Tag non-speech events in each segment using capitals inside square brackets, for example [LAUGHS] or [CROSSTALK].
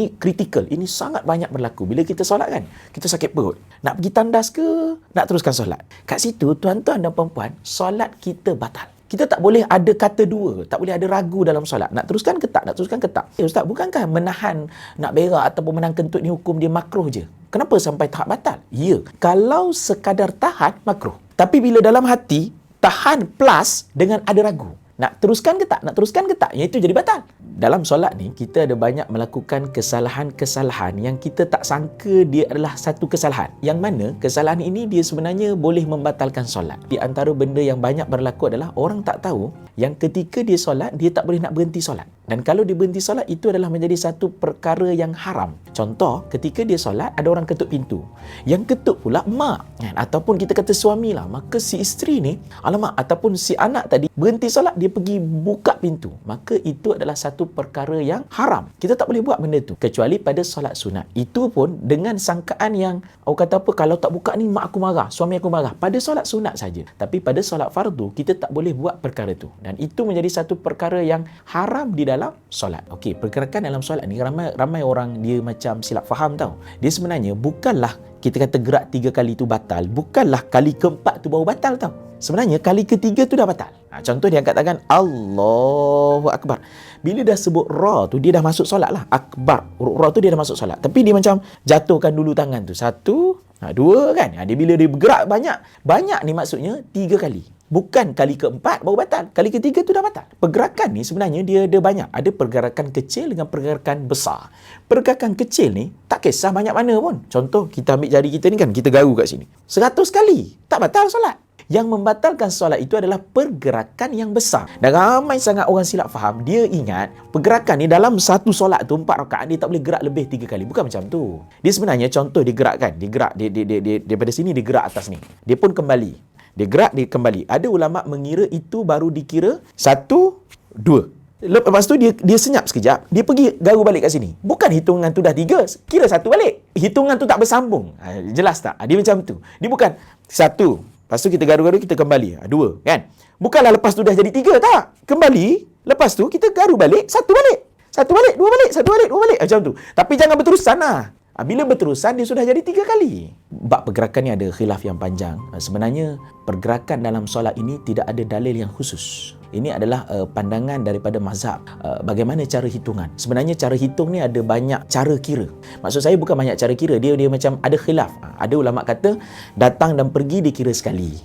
Ini kritikal. Ini sangat banyak berlaku. Bila kita solat kan, kita sakit perut. Nak pergi tandas ke, nak teruskan solat. Kat situ, tuan-tuan dan perempuan, solat kita batal. Kita tak boleh ada kata dua, tak boleh ada ragu dalam solat. Nak teruskan ke tak? Nak teruskan ke tak? Eh Ustaz, bukankah menahan nak berak ataupun menahan kentut ni hukum dia makruh je? Kenapa sampai tahap batal? Ya, kalau sekadar tahan, makruh. Tapi bila dalam hati, tahan plus dengan ada ragu. Nak teruskan ke tak? Nak teruskan ke tak? Yang itu jadi batal. Dalam solat ni, kita ada banyak melakukan kesalahan-kesalahan yang kita tak sangka dia adalah satu kesalahan. Yang mana kesalahan ini dia sebenarnya boleh membatalkan solat. Di antara benda yang banyak berlaku adalah orang tak tahu yang ketika dia solat, dia tak boleh nak berhenti solat. Dan kalau dia berhenti solat, itu adalah menjadi satu perkara yang haram. Contoh, ketika dia solat, ada orang ketuk pintu. Yang ketuk pula mak. Kan? Ataupun kita kata suami lah. Maka si isteri ni, alamak, ataupun si anak tadi berhenti solat, dia pergi buka pintu. Maka itu adalah satu perkara yang haram. Kita tak boleh buat benda tu. Kecuali pada solat sunat. Itu pun dengan sangkaan yang, aku kata apa, kalau tak buka ni, mak aku marah, suami aku marah. Pada solat sunat saja. Tapi pada solat fardu, kita tak boleh buat perkara tu. Dan itu menjadi satu perkara yang haram di dalam solat. Okey, pergerakan dalam solat ni ramai ramai orang dia macam silap faham tau. Dia sebenarnya bukanlah kita kata gerak tiga kali tu batal, bukanlah kali keempat tu baru batal tau. Sebenarnya kali ketiga tu dah batal. Ha, contoh dia angkat tangan Allahu Akbar. Bila dah sebut ra tu dia dah masuk solat lah. Akbar. Ra tu dia dah masuk solat. Tapi dia macam jatuhkan dulu tangan tu. Satu, ha, dua kan. Ha, dia bila dia bergerak banyak. Banyak ni maksudnya tiga kali. Bukan kali keempat baru batal. Kali ketiga tu dah batal. Pergerakan ni sebenarnya dia ada banyak. Ada pergerakan kecil dengan pergerakan besar. Pergerakan kecil ni tak kisah banyak mana pun. Contoh kita ambil jari kita ni kan. Kita garu kat sini. Seratus kali. Tak batal solat. Yang membatalkan solat itu adalah pergerakan yang besar. Dan ramai sangat orang silap faham. Dia ingat pergerakan ni dalam satu solat tu empat rakaat dia tak boleh gerak lebih tiga kali. Bukan macam tu. Dia sebenarnya contoh dia gerakkan. Dia gerak. Dia, dia, dia, dia, daripada sini dia gerak atas ni. Dia pun kembali. Dia gerak, dia kembali. Ada ulama mengira itu baru dikira satu, dua. Lepas tu dia dia senyap sekejap, dia pergi garu balik kat sini. Bukan hitungan tu dah tiga, kira satu balik. Hitungan tu tak bersambung. Ha, jelas tak? Ha, dia macam tu. Dia bukan satu, lepas tu kita garu-garu, kita kembali. Ha, dua, kan? Bukanlah lepas tu dah jadi tiga, tak? Kembali, lepas tu kita garu balik, satu balik. Satu balik, dua balik, satu balik, dua balik. Macam tu. Tapi jangan berterusan lah. Ha, bila berterusan, dia sudah jadi tiga kali. Bab pergerakan ni ada khilaf yang panjang. Ha, sebenarnya, pergerakan dalam solat ini tidak ada dalil yang khusus. Ini adalah uh, pandangan daripada mazhab. Uh, bagaimana cara hitungan? Sebenarnya cara hitung ni ada banyak cara kira. Maksud saya bukan banyak cara kira. Dia dia macam ada khilaf. Ha, ada ulama kata datang dan pergi dikira sekali.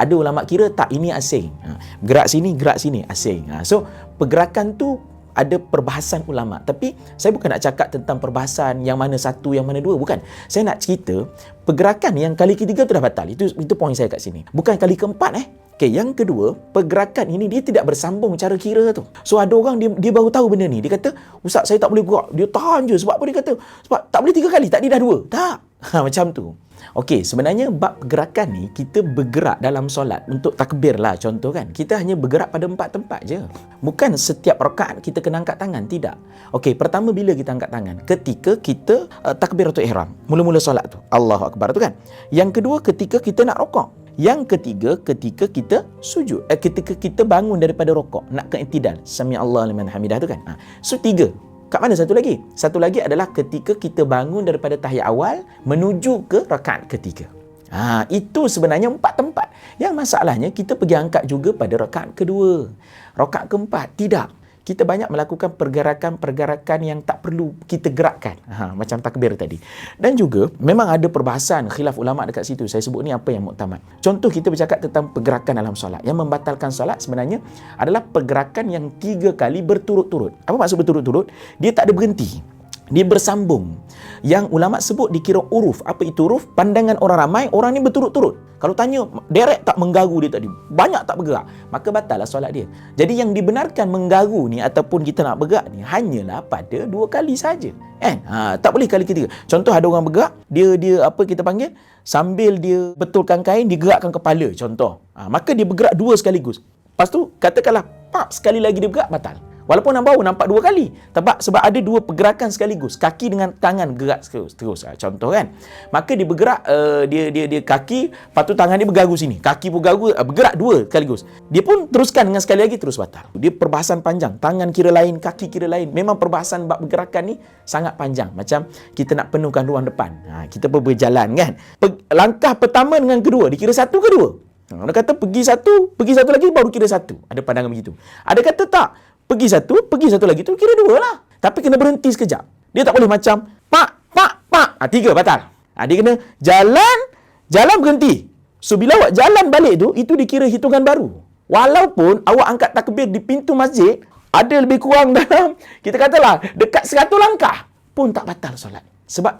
Ada ulama kira tak ini asing. Gerak sini, gerak sini asing. So pergerakan tu ada perbahasan ulama tapi saya bukan nak cakap tentang perbahasan yang mana satu yang mana dua bukan saya nak cerita pergerakan yang kali ketiga tu dah batal itu itu poin saya kat sini bukan kali keempat eh Okay, yang kedua, pergerakan ini dia tidak bersambung cara kira tu. So ada orang dia, dia baru tahu benda ni. Dia kata, "Ustaz, saya tak boleh gerak." Dia tahan je sebab apa dia kata? Sebab tak boleh tiga kali, tak dia dah dua. Tak. Ha, macam tu. Okey, sebenarnya bab gerakan ni kita bergerak dalam solat untuk takbir lah contoh kan. Kita hanya bergerak pada empat tempat je. Bukan setiap rakaat kita kena angkat tangan, tidak. Okey, pertama bila kita angkat tangan? Ketika kita uh, takbiratul ihram, mula-mula solat tu. Allahu akbar tu kan. Yang kedua ketika kita nak rokok. Yang ketiga ketika kita sujud. Eh, ketika kita bangun daripada rokok, nak ke intidal. Sami Allah liman hamidah tu kan. Ha. So tiga. Kat mana satu lagi? Satu lagi adalah ketika kita bangun daripada tahiyat awal menuju ke rakaat ketiga. Ha, itu sebenarnya empat tempat. Yang masalahnya kita pergi angkat juga pada rakaat kedua. Rakaat keempat, tidak kita banyak melakukan pergerakan-pergerakan yang tak perlu kita gerakkan. Ha, macam takbir tadi. Dan juga, memang ada perbahasan khilaf ulama' dekat situ. Saya sebut ni apa yang muktamad. Contoh kita bercakap tentang pergerakan dalam solat. Yang membatalkan solat sebenarnya adalah pergerakan yang tiga kali berturut-turut. Apa maksud berturut-turut? Dia tak ada berhenti dia bersambung. Yang ulama sebut dikira uruf. Apa itu uruf? Pandangan orang ramai orang ni berturut-turut. Kalau tanya derek tak menggaru dia tadi? Banyak tak bergerak. Maka batallah solat dia. Jadi yang dibenarkan menggaru ni ataupun kita nak bergerak ni hanyalah pada dua kali saja. Kan ha, tak boleh kali ketiga. Contoh ada orang bergerak dia dia apa kita panggil? Sambil dia betulkan kain digerakkan kepala contoh. Ha, maka dia bergerak dua sekaligus. Lepas tu katakanlah pap sekali lagi dia bergerak batal Walaupun nak bau nampak dua kali. Sebab sebab ada dua pergerakan sekaligus. Kaki dengan tangan gerak terus. terus. Ha, contoh kan. Maka dia bergerak uh, dia dia dia kaki, lepas tu tangan dia bergagu sini. Kaki pun gagu uh, bergerak dua sekaligus. Dia pun teruskan dengan sekali lagi terus batal. Dia perbahasan panjang. Tangan kira lain, kaki kira lain. Memang perbahasan bab bergerakan ni sangat panjang. Macam kita nak penuhkan ruang depan. Ha, kita pun berjalan kan. Pe- langkah pertama dengan kedua dikira satu ke dua? Ada kata pergi satu, pergi satu lagi baru kira satu. Ada pandangan begitu. Ada kata tak, pergi satu, pergi satu lagi tu kira dua lah. Tapi kena berhenti sekejap. Dia tak boleh macam, pak, pak, pak. Ha, tiga batal. Ha, dia kena jalan, jalan berhenti. So bila awak jalan balik tu, itu dikira hitungan baru. Walaupun awak angkat takbir di pintu masjid, ada lebih kurang [LAUGHS] dalam, kita katalah, dekat seratus langkah pun tak batal solat. Sebab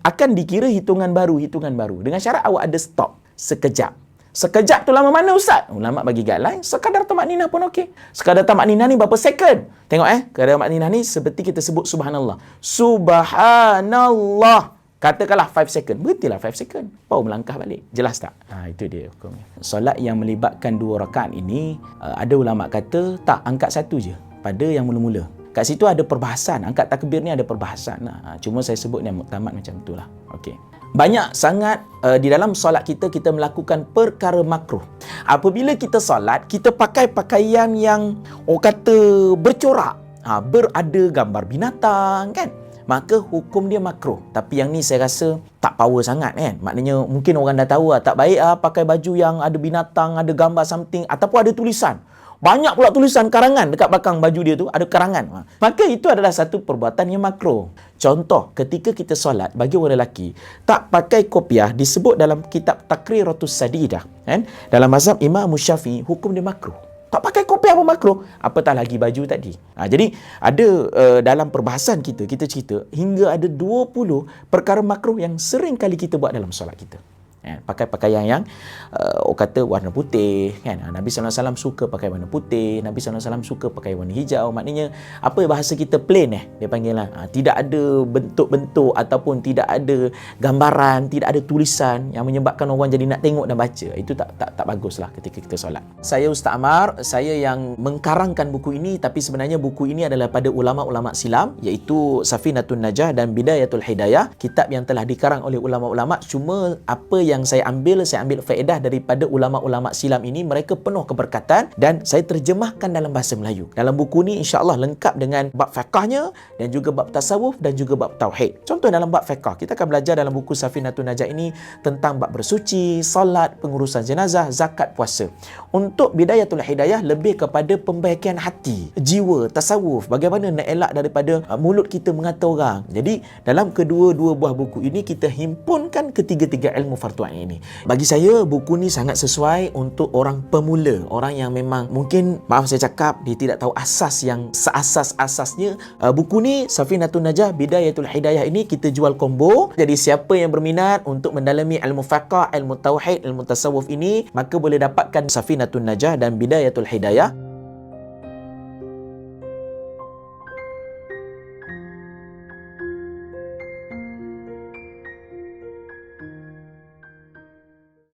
akan dikira hitungan baru, hitungan baru. Dengan syarat awak ada stop sekejap. Sekejap tu lama mana Ustaz? Ulama bagi guideline, sekadar tamak nina pun okey. Sekadar tamak nina ni berapa second? Tengok eh, sekadar tamak nina ni seperti kita sebut subhanallah. Subhanallah. Katakanlah 5 second. Berhentilah 5 second. Baru melangkah balik. Jelas tak? Ha, itu dia hukumnya. Solat yang melibatkan dua rakaat ini, uh, ada ulama kata, tak, angkat satu je. Pada yang mula-mula. Kat situ ada perbahasan. Angkat takbir ni ada perbahasan. Ha, cuma saya sebut ni muktamad macam itulah. Okey banyak sangat uh, di dalam solat kita kita melakukan perkara makruh. Apabila kita solat, kita pakai pakaian yang orang kata bercorak, ha, berada gambar binatang kan? Maka hukum dia makruh. Tapi yang ni saya rasa tak power sangat kan? Maknanya mungkin orang dah tahu lah, tak baik ah pakai baju yang ada binatang, ada gambar something ataupun ada tulisan. Banyak pula tulisan karangan dekat belakang baju dia tu, ada karangan. Ha. Maka itu adalah satu perbuatan yang makro. Contoh, ketika kita solat bagi orang lelaki, tak pakai kopiah disebut dalam kitab Takriratus Sadidah. Kan? Dalam mazhab Imam Syafi'i, hukum dia makro. Tak pakai kopiah pun makro. Apatah lagi baju tadi. Ha, jadi, ada uh, dalam perbahasan kita, kita cerita, hingga ada 20 perkara makro yang sering kali kita buat dalam solat kita kan? pakai pakaian yang uh, orang kata warna putih kan? Nabi SAW suka pakai warna putih Nabi SAW suka pakai warna hijau. Maknanya apa bahasa kita plain eh dia panggil lah. Uh, tidak ada bentuk-bentuk ataupun tidak ada gambaran tidak ada tulisan yang menyebabkan orang jadi nak tengok dan baca. Itu tak tak tak bagus lah ketika kita solat. Saya Ustaz Amar saya yang mengkarangkan buku ini tapi sebenarnya buku ini adalah pada ulama-ulama silam iaitu Safinatun Najah dan Bidayatul Hidayah. Kitab yang telah dikarang oleh ulama-ulama cuma apa yang yang saya ambil saya ambil faedah daripada ulama-ulama silam ini mereka penuh keberkatan dan saya terjemahkan dalam bahasa Melayu. Dalam buku ni insya-Allah lengkap dengan bab fiqahnya dan juga bab tasawuf dan juga bab tauhid. Contoh dalam bab fiqah kita akan belajar dalam buku Safinatun Najah ini tentang bab bersuci, solat, pengurusan jenazah, zakat, puasa. Untuk bidayatul hidayah lebih kepada pembaikan hati, jiwa, tasawuf, bagaimana nak elak daripada uh, mulut kita mengata orang. Jadi dalam kedua-dua buah buku ini kita himpunkan ketiga-tiga ilmu fardu tuan ini. Bagi saya buku ni sangat sesuai untuk orang pemula, orang yang memang mungkin maaf saya cakap dia tidak tahu asas yang seasas-asasnya. Uh, buku ni Safinatun Najah Bidayatul Hidayah ini kita jual combo. Jadi siapa yang berminat untuk mendalami ilmu faqih, ilmu tauhid, ilmu tasawuf ini, maka boleh dapatkan Safinatun Najah dan Bidayatul Hidayah.